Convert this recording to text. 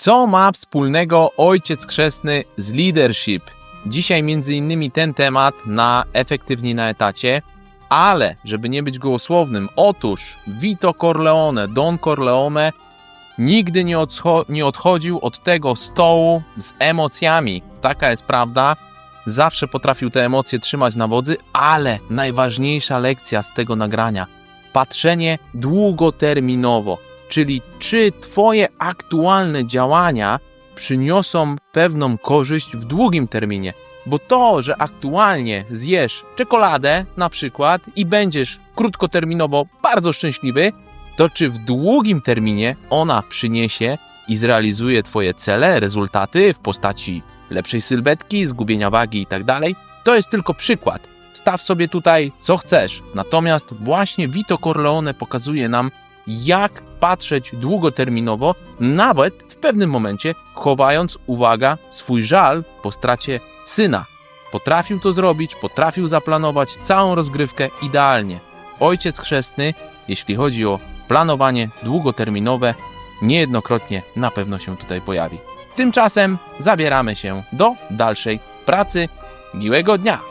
Co ma wspólnego ojciec chrzestny z leadership? Dzisiaj między innymi ten temat na efektywni na etacie, ale żeby nie być gołosłownym, otóż Vito Corleone, Don Corleone nigdy nie, odscho- nie odchodził od tego stołu z emocjami. Taka jest prawda. Zawsze potrafił te emocje trzymać na wodzy, ale najważniejsza lekcja z tego nagrania patrzenie długoterminowo, czyli czy Twoje aktualne działania przyniosą pewną korzyść w długim terminie. Bo to, że aktualnie zjesz czekoladę na przykład i będziesz krótkoterminowo bardzo szczęśliwy, to czy w długim terminie ona przyniesie i zrealizuje Twoje cele, rezultaty w postaci lepszej sylwetki, zgubienia wagi i tak to jest tylko przykład. Staw sobie tutaj co chcesz. Natomiast właśnie Vito Corleone pokazuje nam, jak patrzeć długoterminowo, nawet w pewnym momencie chowając, uwaga, swój żal po stracie syna. Potrafił to zrobić, potrafił zaplanować całą rozgrywkę idealnie. Ojciec chrzestny, jeśli chodzi o planowanie długoterminowe, niejednokrotnie na pewno się tutaj pojawi. Tymczasem zabieramy się do dalszej pracy. Miłego dnia!